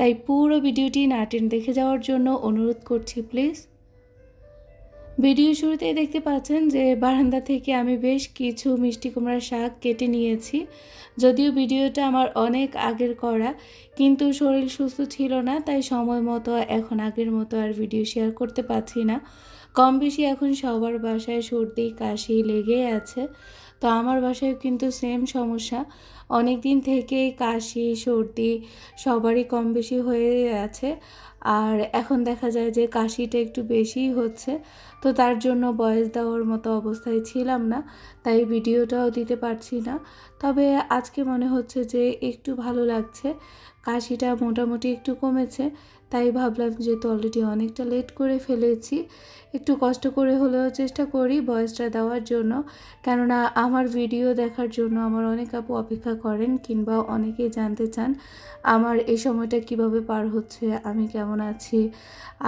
তাই পুরো ভিডিওটি নাটেন দেখে যাওয়ার জন্য অনুরোধ করছি প্লিজ ভিডিও শুরুতেই দেখতে পাচ্ছেন যে বারান্দা থেকে আমি বেশ কিছু মিষ্টি কুমড়ার শাক কেটে নিয়েছি। যদিও ভিডিওটা আমার অনেক আগের করা, কিন্তু শরীর সুস্থ ছিল না, তাই সময় মতো এখন আগের মতো আর ভিডিও শেয়ার করতে পারছি না। কম বেশি এখন সবার বাসায় সর্দি, কাশি লেগেই আছে। তো আমার বাসায় কিন্তু সেম সমস্যা। অনেক দিন থেকেই কাশি, সর্দি সবারই কম বেশি হয়ে আছে। আর এখন দেখা যায় যে কাশিটা একটু বেশিই হচ্ছে, তো তার জন্য বয়স দেওয়ার মতো অবস্থায় ছিলাম না, তাই ভিডিওটাও দিতে পারছি না। তবে আজকে মনে হচ্ছে যে একটু ভালো লাগছে, কাশিটা মোটামুটি একটু কমেছে তাই ভাবলাম যেহেতু অলরেডি অনেকটা লেট করে ফেলেছি, একটু কষ্ট করে হলেও চেষ্টা করি বয়সটা দেওয়ার জন্য। কেননা আমার ভিডিও দেখার জন্য আমার অনেক আপু অপেক্ষা করেন কিংবা অনেকেই জানতে চান, আমার এই সময়টা কীভাবে পার হচ্ছে, আমি কেমন আছি?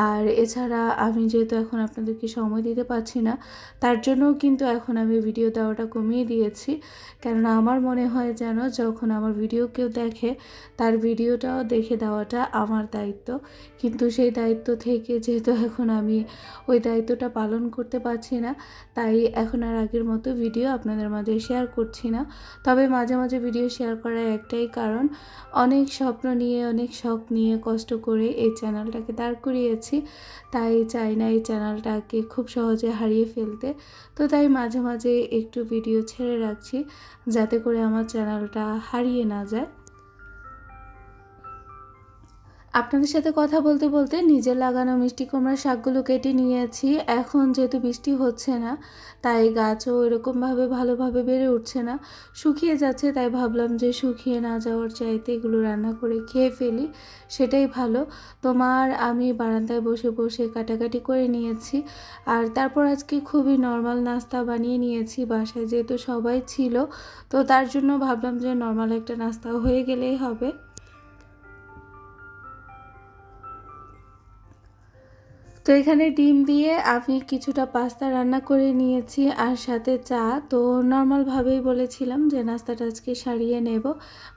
আর এছাড়া আমি যেহেতু এখন আপনাদেরকে সময় দিতে পারছি না, তার জন্যও কিন্তু এখন আমি ভিডিও দেওয়াটা কমিয়ে দিয়েছি। কেননা আমার মনে হয় যেন যখন আমার ভিডিও কেউ দেখে, তার ভিডিওটাও দেখে দেওয়াটা আমার দায়িত্ব। কিন্তু সেই দায়িত্ব থেকে যেহেতু এখন আমি ওই দায়িত্বটা পালন করতে পারছি না, তাই এখন আর আগের মতো ভিডিও আপনাদের মাঝে শেয়ার করছি না। তবে মাঝে মাঝে ভিডিও শেয়ার করার একটাই কারণ, অনেক স্বপ্ন নিয়ে, অনেক শখ নিয়ে কষ্ট করে এই চ্যানেলটাকে দাঁড় করিয়েছি, তাই চাই না এই চ্যানেলটাকে খুব সহজে হারিয়ে ফেলতে। তো তাই মাঝে মাঝে একটু ভিডিও ছেড়ে রাখছি, যাতে করে আমার চ্যানেলটা হারিয়ে না যায়। আপনাদের সাথে কথা বলতে বলতে নিজের লাগানো মিষ্টি কুমড়ার শাকগুলো কেটে নিয়েছি। এখন যেহেতু বৃষ্টি হচ্ছে না, তাই গাছও এরকমভাবে ভালোভাবে বেড়ে উঠছে না। শুকিয়ে যাচ্ছে, তাই ভাবলাম যে শুকিয়ে না যাওয়ার চাইতে এগুলো রান্না করে খেয়ে ফেলি, সেটাই ভালো। তোমার আমি বারান্দায় বসে বসে কাটাকাটি করে নিয়েছি। আর তারপর আজকে খুবই নর্মাল নাস্তা বানিয়ে নিয়েছি, বাসায় যেহেতু সবাই ছিল, তো তার জন্য ভাবলাম যে নর্মাল একটা নাস্তা হয়ে গেলেই হবে। তো এখানে ডিম দিয়ে আমি কিছুটা পাস্তা রান্না করে নিয়েছি আর সাথে চা। তো নর্মালভাবেই বলেছিলাম যে নাস্তাটা আজকে সারিয়ে নেব।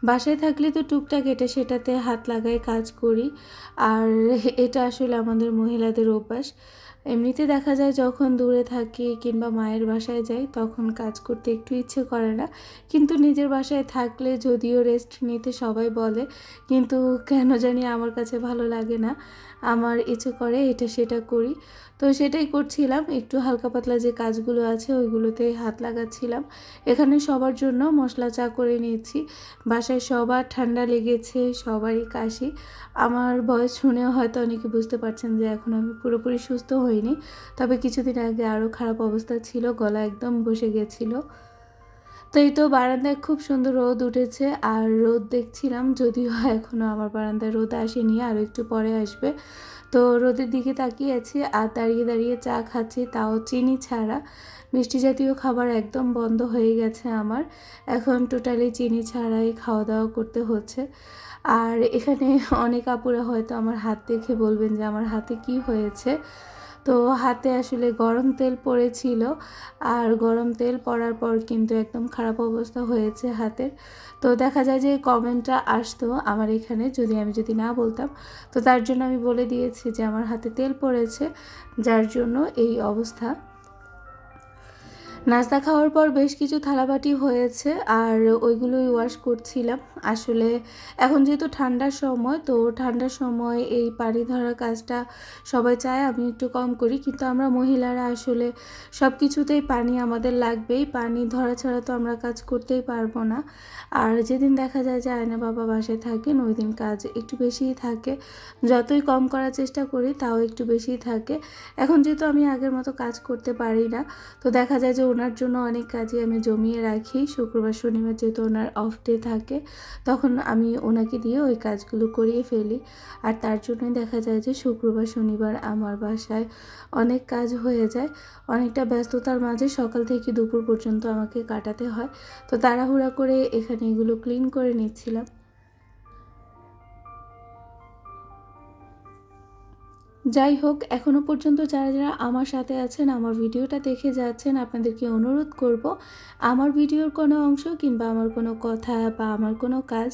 বাসায় থাকলে তো টুকটাক এটা সেটাতে হাত লাগায় কাজ করি। আর এটা আসলে আমাদের মহিলাদের অভ্যাস। এমনিতে দেখা যায় যখন দূরে থাকি কিংবা মায়ের বাসায় যাই, তখন কাজ করতে একটু ইচ্ছে করে না। কিন্তু নিজের বাসায় থাকলে যদিও রেস্ট নিতে সবাই বলে, কিন্তু কেন জানি আমার কাছে ভালো লাগে না। আমার ইচ্ছে করে এটা সেটা করি। তো সেটাই করছিলাম। একটু হালকা পাতলা যে কাজগুলো আছে, ওইগুলোতে হাত লাগাচ্ছিলাম। এখানে সবার জন্য মশলা চা করে নিয়েছি। বাসায় সবার ঠান্ডা লেগেছে, সবারই কাশি। আমার বয়স শুনেও হয়তো অনেকে বুঝতে পারছেন যে এখন আমি পুরোপুরি সুস্থ হইনি তবে কিছুদিন আগে আরও খারাপ অবস্থা ছিল, গলা একদম বসে গেছিল। তো এই তো বারান্দায় খুব সুন্দর রোদ উঠেছে, আর রোদ দেখছিলাম, যদিও এখনও আমার বারান্দায় রোদ আসেনি আর একটু পরে আসবে। তো রোদের দিকে তাকিয়ে আছি, আর দাঁড়িয়ে দাঁড়িয়ে চা খাচ্ছি, তাও চিনি ছাড়া। মিষ্টি জাতীয় খাবার একদম বন্ধ হয়ে গেছে আমার। এখন টোটালি চিনি ছাড়াই খাওয়া দাওয়া করতে হচ্ছে। আর এখানে অনেক আপুরা হয়তো আমার হাত দেখে বলবেন যে আমার হাতে কি হয়েছে। তো হাতে আসলে গরম তেল পড়েছিল আর গরম তেল পড়ার পর কিন্তু একদম খারাপ অবস্থা হয়েছে হাতের। তো দেখা যায় যে কমেন্টটা আসতো আমার এখানে যদি আমি যদি না বলতাম। তো তার জন্য আমি বলে দিয়েছি যে আমার হাতে তেল পড়েছে, যার জন্য এই অবস্থা। নাস্তা খাওয়ার পর বেশ কিছু থালাবাটি হয়েছে আর ওইগুলোই ওয়াশ করছিলাম। আসলে এখন যেহেতু ঠান্ডার সময়, তো ঠান্ডার সময় এই পানি ধরার কাজটা সবাই চায়, আমি একটু কম করি। কিন্তু আমরা মহিলারা আসলে সব কিছুতেই পানি আমাদের লাগবেই। পানি ধরা ছাড়া তো আমরা কাজ করতেই পারব না। আর যেদিন দেখা যায় যে আয়না বাবা বাসায় থাকেন ওই দিন কাজ একটু বেশিই থাকে। যতই কম করার চেষ্টা করি, তাও একটু বেশিই থাকে। এখন যেহেতু আমি আগের মতো কাজ করতে পারি না, তো দেখা যায় যে ওনার জন্য অনেক কাজই আমি জমিয়ে রাখি। শুক্রবার, শনিবার যেহেতু ওনার অফ ডে থাকে, তখন আমি ওনাকে দিয়ে ওই কাজগুলো করিয়ে ফেলি। আর তার জন্যই দেখা যায় যে শুক্রবার, শনিবার আমার বাসায় অনেক কাজ হয়ে যায়। অনেকটা ব্যস্ততার মাঝে সকাল থেকে দুপুর পর্যন্ত আমাকে কাটাতে হয়। তো তাড়াহুড়া করে এখানে এগুলো ক্লিন করে নিচ্ছিলাম। যাই হোক এখনও পর্যন্ত যারা যারা আমার সাথে আছেন, আমার ভিডিওটা দেখে যাচ্ছেন, আপনাদেরকে অনুরোধ করব, আমার ভিডিওর কোনো অংশ কিংবা আমার কোনো কথা বা আমার কোনো কাজ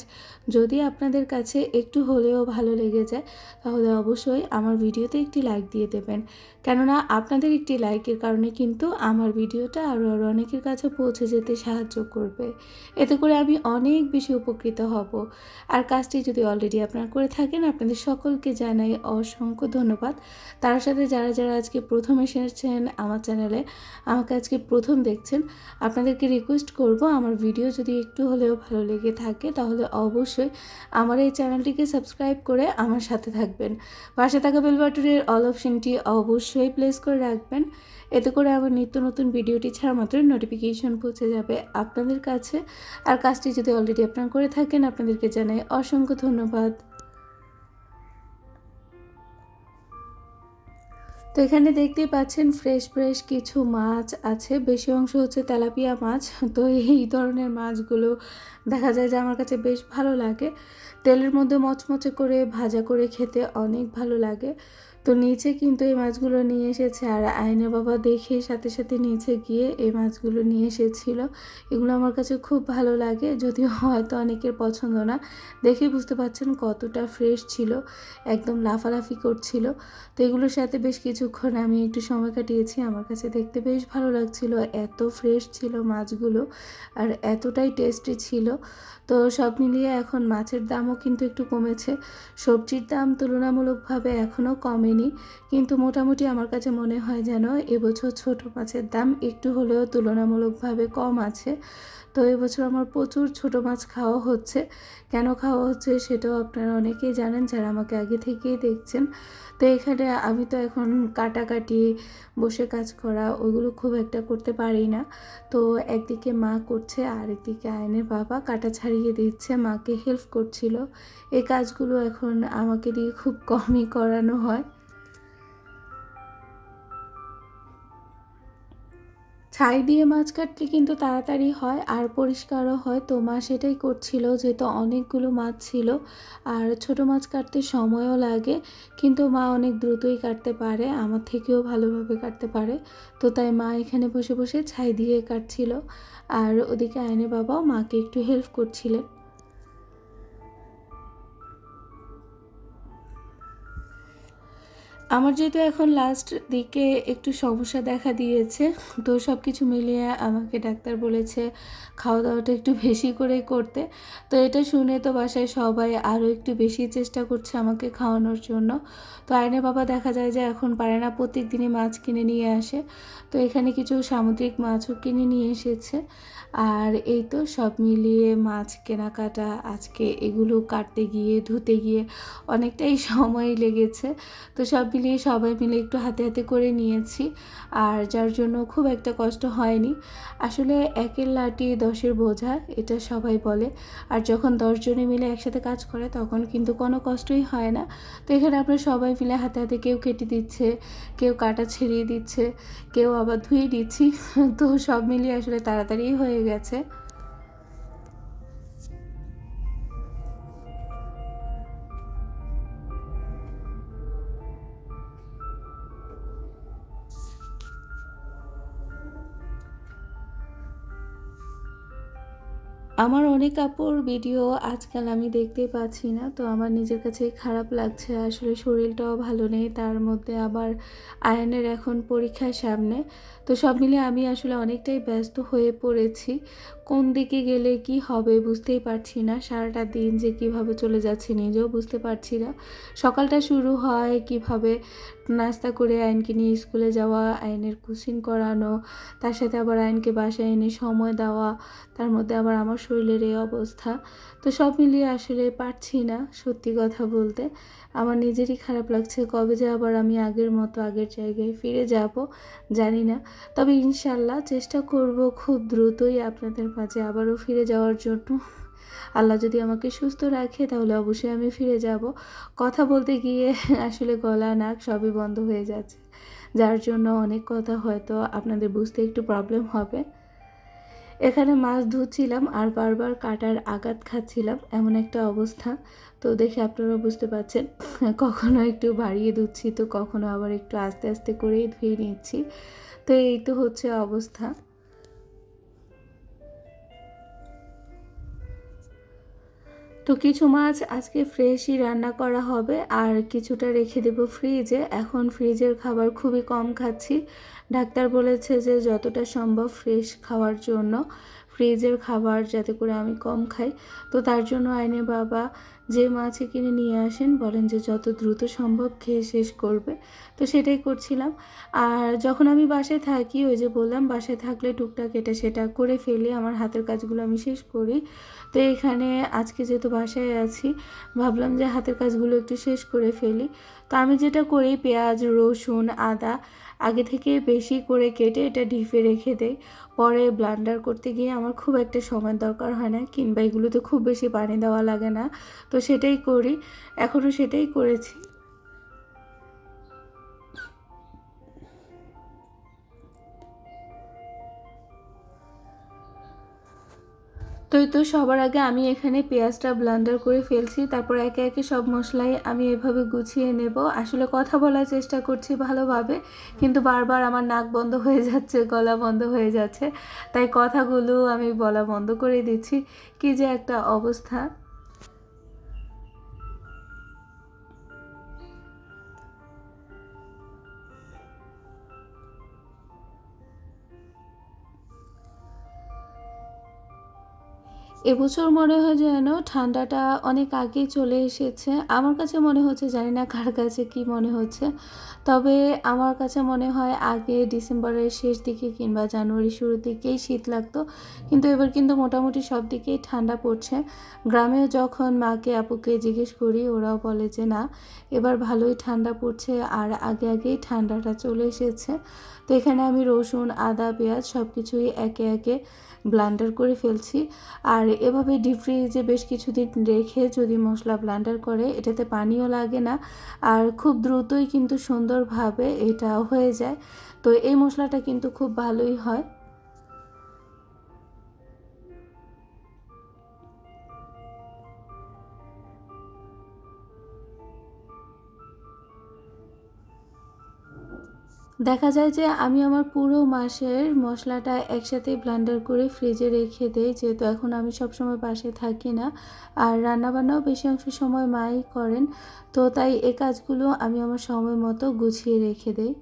যদি আপনাদের কাছে একটু হলেও ভালো লেগে যায়, তাহলে অবশ্যই আমার ভিডিওতে একটি লাইক দিয়ে দেবেন। কেননা আপনাদের একটি লাইকের কারণে কিন্তু আমার ভিডিওটা আরও আরও অনেকের কাছে পৌঁছে যেতে সাহায্য করবে। এতে করে আমি অনেক বেশি উপকৃত হব। আর কাজটি যদি অলরেডি আপনারা করে থাকেন, আপনাদের সকলকে জানাই অসংখ্য ধন্যবাদ। তার সাথে যারা যারা আজকে প্রথম এসেছেন আমার চ্যানেলে, আমাকে আজকে প্রথম দেখছেন, আপনাদেরকে রিকোয়েস্ট করব আমার ভিডিও যদি একটু হলেও ভালো লেগে থাকে, তাহলে অবশ্যই আমার এই চ্যানেলটিকে সাবস্ক্রাইব করে আমার সাথে থাকবেন। পাশে থাকা বেল অল অপশনটি অবশ্যই প্লেস করে রাখবেন। এতে করে আমার নিত্য নতুন ভিডিওটি ছাড়া মাত্রই নোটিফিকেশন পৌঁছে যাবে আপনাদের কাছে। আর কাজটি যদি অলরেডি আপনারা করে থাকেন, আপনাদেরকে জানাই অসংখ্য ধন্যবাদ। তো এখানে দেখতেই পাচ্ছেন ফ্রেশ ফ্রেশ কিছু মাছ আছে। বেশি অংশ হচ্ছে তেলাপিয়া মাছ। তো এই ধরনের মাছগুলো দেখা যায় যে আমার কাছে বেশ ভালো লাগে। তেলের মধ্যে মচমচে করে ভাজা করে খেতে অনেক ভালো লাগে। তো নিচে কিন্তু এই মাছগুলো নিয়ে এসেছে আর আইনের বাবা দেখে সাথে সাথে নিচে গিয়ে এই মাছগুলো নিয়ে এসেছিল। এগুলো আমার কাছে খুব ভালো লাগে, যদিও হয়তো অনেকের পছন্দ না। দেখে বুঝতে পারছেন কতটা ফ্রেশ ছিল, একদম লাফালাফি করছিল। তো এগুলোর সাথে বেশ কিছুক্ষণ আমি একটু সময় কাটিয়েছি। আমার কাছে দেখতে বেশ ভালো লাগছিল, এত ফ্রেশ ছিল মাছগুলো আর এতটাই টেস্টি ছিল। তো সব মিলিয়ে এখন মাছের দামও কিন্তু একটু কমেছে। সবজির দাম তুলনামূলকভাবে এখনও কমেনি কিন্তু মোটামুটি আমার কাছে মনে হয় যেন এবছর ছোট মাছের দাম একটু হলেও তুলনামূলকভাবে কম আছে। তো এবছর আমার প্রচুর ছোট মাছ খাওয়া হচ্ছে। কেন খাওয়া হচ্ছে সেটাও আপনারা অনেকেই জানেন, যারা আমাকে আগে থেকেই দেখছেন। তো এখানে আমি তো এখন কাটাকাটি, বসে কাজ করা ওইগুলো খুব একটা করতে পারি না। তো একদিকে মা করছে আর একদিকে আয়নের বাবা কাটা ছাড়িয়ে দিচ্ছে, মাকে হেল্প করছিল। এই কাজগুলো এখন আমাকে দিয়ে খুব কমই করানো হয়। ছাই দিয়ে মাছ কাটলে কিন্তু তাড়াতাড়ি হয়, আর পরিষ্কারও হয়। তো মা সেটাই করছিল, যেহেতু অনেকগুলো মাছ ছিল, আর ছোট মাছ কাটতে সময়ও লাগে, কিন্তু মা অনেক দ্রুতই কাটতে পারে, আমার থেকেও ভালোভাবে কাটতে পারে। তো তাই মা এখানে বসে বসে ছাই দিয়ে কাটছিল, আর ওদিকে আয়নে বাবাও মাকে একটু হেল্প করছিলেন। আমার যেহেতু এখন লাস্ট দিকে একটু সমস্যা দেখা দিয়েছে, তো সব কিছু মিলিয়ে আমাকে ডাক্তার বলেছে খাওয়া দাওয়াটা একটু বেশি করে করতে। তো এটা শুনে তো বাসায় সবাই আরও একটু বেশি চেষ্টা করছে আমাকে খাওয়ানোর জন্য। তো আয়নের বাবা দেখা যায় যে এখন পারে না প্রত্যেক দিনই মাছ কিনে নিয়ে আসে। তো এখানে কিছু সামুদ্রিক মাছও কিনে নিয়ে এসেছে। আর এই তো সব মিলিয়ে মাছ কেনাকাটা আজকে এগুলো কাটতে গিয়ে, ধুতে গিয়ে অনেকটাই সময় লেগেছে। তো সব মিলিয়ে সবাই মিলে একটু হাতে হাতে করে নিয়েছি আর যার জন্য খুব একটা কষ্ট হয়নি। আসলে একের লাটি দশের বোঝা, এটা সবাই বলে। আর যখন দশজনে মিলে একসাথে কাজ করে, তখন কিন্তু কোনো কষ্টই হয় না। তো এখানে আমরা সবাই মিলে হাতে হাতে কেউ কেটে দিচ্ছে, কেউ কাটা ছেড়িয়ে দিচ্ছে, কেউ আবার ধুয়ে দিচ্ছি। তো সব মিলিয়ে আসলে তাড়াতাড়ি হয়ে গেছে। আমার অনেক আপুর ভিডিও আজকাল আমি দেখতে পাচ্ছি না, তো আমার নিজের কাছে খারাপ লাগছে। আসলে শরীরটাও ভালো নেই, তার মধ্যে আবার আয়নের এখন পরীক্ষার সামনে। তো সব মিলে আমি আসলে অনেকটাই ব্যস্ত হয়ে পড়েছি। কোন দিকে গেলে কি হবে বুঝতেই পারছি না। সারাটা দিন যে কীভাবে চলে যাচ্ছে নিজেও বুঝতে পারছি না। সকালটা শুরু হয় কীভাবে নাস্তা করে আইনকে নিয়ে স্কুলে যাওয়া, আইনের কোচিং করানো, তার সাথে আবার আইনকে বাসায় এনে সময় দেওয়া, তার মধ্যে আবার আমার শরীরের এই অবস্থা। তো সব মিলিয়ে আসলে পারছি না সত্যি কথা বলতে। আমার নিজেরই খারাপ লাগছে কবে যে আবার আমি আগের মতো আগের জায়গায় ফিরে যাব জানি না। তবে ইনশাল্লাহ চেষ্টা করব খুব দ্রুতই আপনাদের মাঝে আবারও ফিরে যাওয়ার জন্য। আল্লাহ যদি আমাকে সুস্থ রাখে, তাহলে অবশ্যই আমি ফিরে যাব। কথা বলতে গিয়ে আসলে গলা, নাক সবই বন্ধ হয়ে যাচ্ছে। যার জন্য অনেক কথা হয়তো আপনাদের বুঝতে একটু প্রবলেম হবে। এখানে মাছ ধুচ্ছিলাম আর বারবার কাটার আঘাত খাচ্ছিলাম। এমন একটা অবস্থা। তো দেখে আপনারা বুঝতে পারছেন, কখনো একটু বাড়িয়ে ধুচ্ছি, তো কখনো আবার একটু আস্তে আস্তে করেই ধুয়ে নিচ্ছি। তো এই তো হচ্ছে অবস্থা। তো কিছু মাছ আজকে ফ্রেশই রান্না করা হবে, আর কিছুটা রেখে দেবো ফ্রিজে এখন ফ্রিজের খাবার খুবই কম খাচ্ছি। ডাক্তার বলেছে যে যতটা সম্ভব ফ্রেশ খাওয়ার জন্য, ফ্রিজের খাবার যাতে করে আমি কম খাই। তো তার জন্য আইনের বাবা যে মাছই কিনে নিয়ে আসেন বলেন যে যত দ্রুত সম্ভব খেয়ে শেষ করবে। তো সেটাই করছিলাম। আর যখন আমি বাসায় থাকি, ওই যে বললাম, বাসায় থাকলে টুকটাক এটা সেটা করে ফেলি, আমার হাতের কাজগুলো আমি শেষ করি। তো এখানে আজকে যেহেতু বাসায় আছি, ভাবলাম যে হাতের কাজগুলো একটু শেষ করে ফেলি। তো আমি যেটা করি, পেঁয়াজ, রসুন, আদা আগে থেকে বেশি করে কেটে এটা ঢিপে রেখে দেয় পরে ব্লান্ডার করতে গিয়ে আমার খুব একটা সময় দরকার হয় না, কিংবা এগুলোতে খুব বেশি পানি দেওয়া লাগে না। তো সেটাই করি এখনও সেটাই করেছি। তো তো সবার আগে আমি এখানে পেঁয়াজটা ব্লান্ডার করে ফেলছি, তারপর একে একে সব মশলাই আমি এভাবে গুছিয়ে নেব। আসলে কথা বলার চেষ্টা করছি ভালোভাবে, কিন্তু বারবার আমার নাক বন্ধ হয়ে যাচ্ছে, গলা বন্ধ হয়ে যাচ্ছে, তাই কথাগুলো আমি বলা বন্ধ করে দিচ্ছি। কি যে একটা অবস্থা। এবছর মনে হয় যেন ঠান্ডাটা অনেক আগেই চলে এসেছে। আমার কাছে মনে হচ্ছে, জানি না কার কাছে কি মনে হচ্ছে, তবে আমার কাছে মনে হয় আগে ডিসেম্বরের শেষ দিকে কিংবা জানুয়ারি শুরুর দিকেই শীত লাগতো, কিন্তু এবার কিন্তু মোটামুটি সব দিকেই ঠান্ডা পড়ছে। গ্রামেও যখন মাকে, আপুকে জিজ্ঞেস করি, ওরাও বলে যে, না, এবার ভালোই ঠান্ডা পড়ছে, আর আগে আগেই ঠান্ডাটা চলে এসেছে। তো এখানে আমি রসুন, আদা, পেঁয়াজ সব কিছুই একে একে ব্লান্ডার করে ফেলছি। আর এভাবে ডিপ ফ্রিজে বেশ কিছুদিন রেখে যদি মশলা ব্লান্ডার করে, এটাতে পানিও লাগে না। আর খুব দ্রুতই কিন্তু সুন্দরভাবে এটা হয়ে যায়। তো এই মশলাটা কিন্তু খুব ভালোই হয়। দেখা যায় যে আমি আমার পুরো মাসের মশলাটা একসাথে ব্লান্ডার করে ফ্রিজে রেখে দিই, যেহেতু এখন আমি সবসময় পাশে থাকি না। আর রান্নাবান্নাও বেশি অংশ সময় মাই করেন, তো তাই এ কাজগুলো আমি আমার সময় মতো গুছিয়ে রেখে দিই।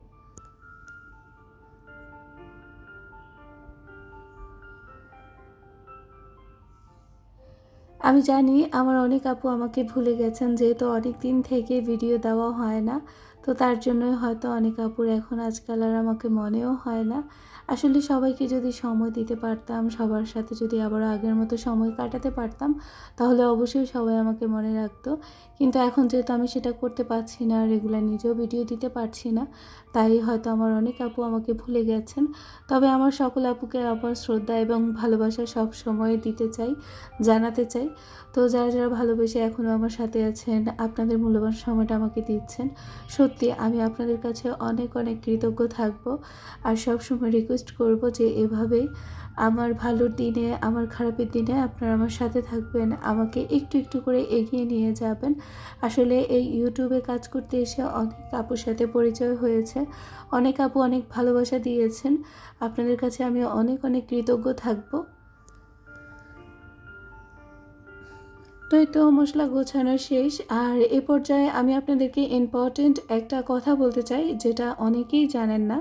আমি জানি আমার অনেক আপু আমাকে ভুলে গেছেন, যেহেতু অনেক দিন থেকে ভিডিও দেওয়া হয় না। তো তার জন্যই হয়তো অনেক আপুর এখন আজকাল আর আমাকে মনেও হয় না। আসলে সবাইকে যদি সময় দিতে পারতাম, সবার সাথে যদি আবারও আগের মতো সময় কাটাতে পারতাম, তাহলে অবশ্যই সবাই আমাকে মনে রাখতো। কিন্তু এখন যেহেতু আমি সেটা করতে পারছি না রেগুলার নিজেও ভিডিও দিতে পারছি না, তাই হয়তো আমার অনেক আপু আমাকে ভুলে গেছেন। তবে আমার সকল আপুকে আবার শ্রদ্ধা এবং ভালোবাসা সব সময় দিতে চাই, জানাতে চাই। তো যারা যারা ভালোবেসে এখনও আমার সাথে আছেন, আপনাদের মূল্যবান সময়টা আমাকে দিচ্ছেন, সত্যি আমি আপনাদের কাছে অনেক অনেক কৃতজ্ঞ থাকব। আর সব সময় রিকোয়েস্ট করব যে এভাবেই আমার ভালোর দিনে, আমার খারাপের দিনে আপনারা আমার সাথে থাকবেন, আমাকে একটু একটু করে এগিয়ে নিয়ে যাবেন। আসলে এই ইউটিউবে কাজ করতে এসে অনেক আপুর সাথে পরিচয় হয়েছে, অনেক আপু অনেক ভালোবাসা দিয়েছেন, আপনাদের কাছে আমি অনেক অনেক কৃতজ্ঞ থাকব। তো এই তো মশলা গোছানো শেষ। আর এ পর্যায়ে আমি আপনাদেরকে ইম্পর্টেন্ট একটা কথা বলতে চাই, যেটা অনেকেই জানেন না।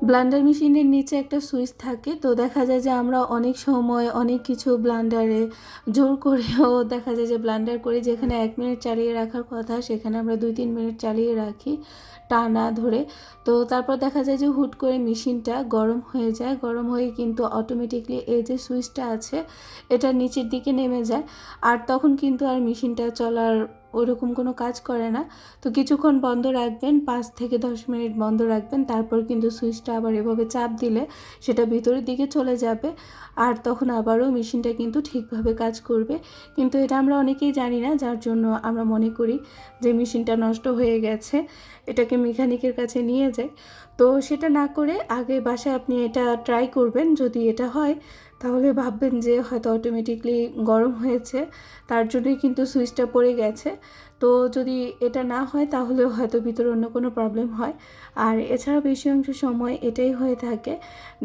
ব্লান্ডার মেশিনের নিচে একটা সুইচ থাকে, তো দেখা যায় যে আমরা অনেক সময় অনেক কিছু ব্লান্ডারে জোর করেও দেখা যায় যে ব্লান্ডার করে, যেখানে এক মিনিট চালিয়ে রাখার কথা, সেখানে আমরা দুই তিন মিনিট চালিয়ে রাখি টানা ধরে। তো তারপর দেখা যায় যে হুট করে মেশিনটা গরম হয়ে যায়, গরম হয়ে কিন্তু অটোমেটিকলি এই যে সুইচটা আছে, এটা নিচের দিকে নেমে যায়। আর তখন কিন্তু আর মেশিনটা চলার ওরকম কোনো কাজ করে না। তো কিছুক্ষণ বন্ধ রাখবেন, পাঁচ থেকে দশ মিনিট বন্ধ রাখবেন, তারপর কিন্তু সুইচটা আবার এভাবে চাপ দিলে সেটা ভিতরের দিকে চলে যাবে আর তখন আবারও মেশিনটা কিন্তু ঠিকভাবে কাজ করবে। কিন্তু এটা আমরা অনেকেই জানি না, যার জন্য আমরা মনে করি যে মেশিনটা নষ্ট হয়ে গেছে, এটাকে মেকানিকের কাছে নিয়ে যাই। তো সেটা না করে আগে বাসায় আপনি এটা ট্রাই করবেন, যদি এটা হয় তাহলে ভাববেন যে হয়তো অটোমেটিকলি গরম হয়েছে তার জন্যই কিন্তু সুইচটা পড়ে গেছে। তো যদি এটা না হয় তাহলে হয়তো ভিতরে অন্য কোনো প্রবলেম হয়। আর এছাড়া বেশি অংশ সময় এটাই হয়ে থাকে।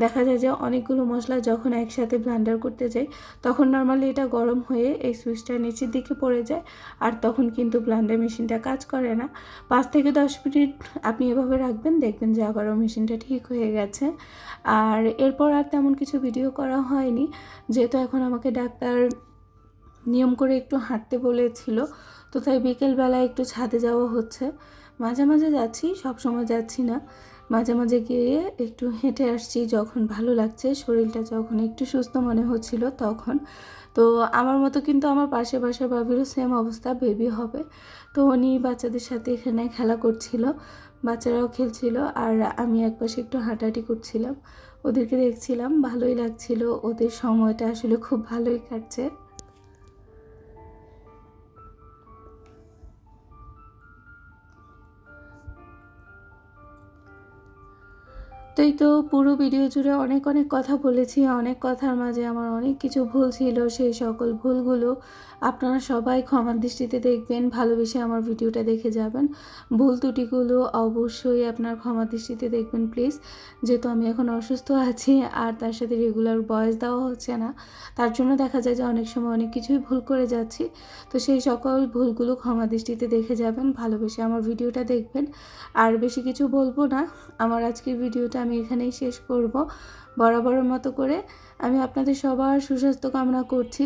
দেখা যায় যে অনেকগুলো মশলা যখন একসাথে ব্লান্ডার করতে যাই, তখন নর্মালি এটা গরম হয়ে এই সুইচটা নিচের দিকে পড়ে যায় আর তখন কিন্তু ব্লান্ডার মেশিনটা কাজ করে না। পাঁচ থেকে দশ মিনিট আপনি এভাবে রাখবেন, দেখবেন যে আবারও মেশিনটা ঠিক হয়ে গেছে। আর এরপর আর তেমন কিছু ভিডিও করা হয়নি। যেহেতু এখন আমাকে ডাক্তার নিয়ম করে একটু হাঁটতে বলেছিল তো তাই বিকেলবেলা একটু ছাদে যাওয়া হচ্ছে। মাঝে মাঝে যাচ্ছি সব সময় যাচ্ছি না। মাঝে মাঝে গিয়ে একটু হেঁটে আসছি যখন ভালো লাগছে। শরীরটা যখন একটু সুস্থ মনে হচ্ছিল তখন। তো আমার মতো কিন্তু আমার পাশে পাশে বাবিরও সেম অবস্থা বেবি হবে। তো উনি বাচ্চাদের সাথে এখানে খেলা করছিল, বাচ্চারাও খেলছিল আর আমি একপাশে একটু হাঁটাহাঁটি করছিলাম। ওদেরকে দেখছিলাম, ভালোই লাগছিল। ওদের সময়টা আসলে খুব ভালোই কাটছে। তো এই তো পুরো ভিডিও জুড়ে অনেক অনেক কথা বলেছি, অনেক কথার মাঝে আমার অনেক কিছু ভুল ছিল, সেই সকল ভুলগুলো আপনারা সবাই ক্ষমার দৃষ্টিতে দেখবেন, ভালোবেসে আমার ভিডিওটা দেখে যাবেন। ভুল ত্রুটিগুলো অবশ্যই আপনার ক্ষমার দৃষ্টিতে দেখবেন প্লিজ। যেহেতু আমি এখন অসুস্থ আছি আর তার সাথে রেগুলার বয়স দেওয়া হচ্ছে না, তার জন্য দেখা যায় যে অনেক সময় অনেক কিছুই ভুল করে যাচ্ছি। তো সেই সকল ভুলগুলো ক্ষমা দৃষ্টিতে দেখে যাবেন, ভালোবেসে আমার ভিডিওটা দেখবেন। আর বেশি কিছু বলব না, আমার আজকের ভিডিওটা আমি এখানেই শেষ করব। বরাবরের মতো করে আমি আপনাদের সবার সুস্বাস্থ্য কামনা করছি।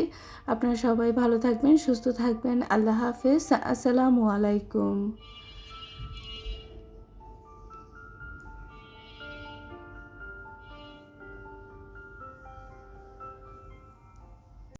আপনারা সবাই ভালো থাকবেন, সুস্থ থাকবেন। আল্লাহ হাফেজ। আসসালামু আলাইকুম।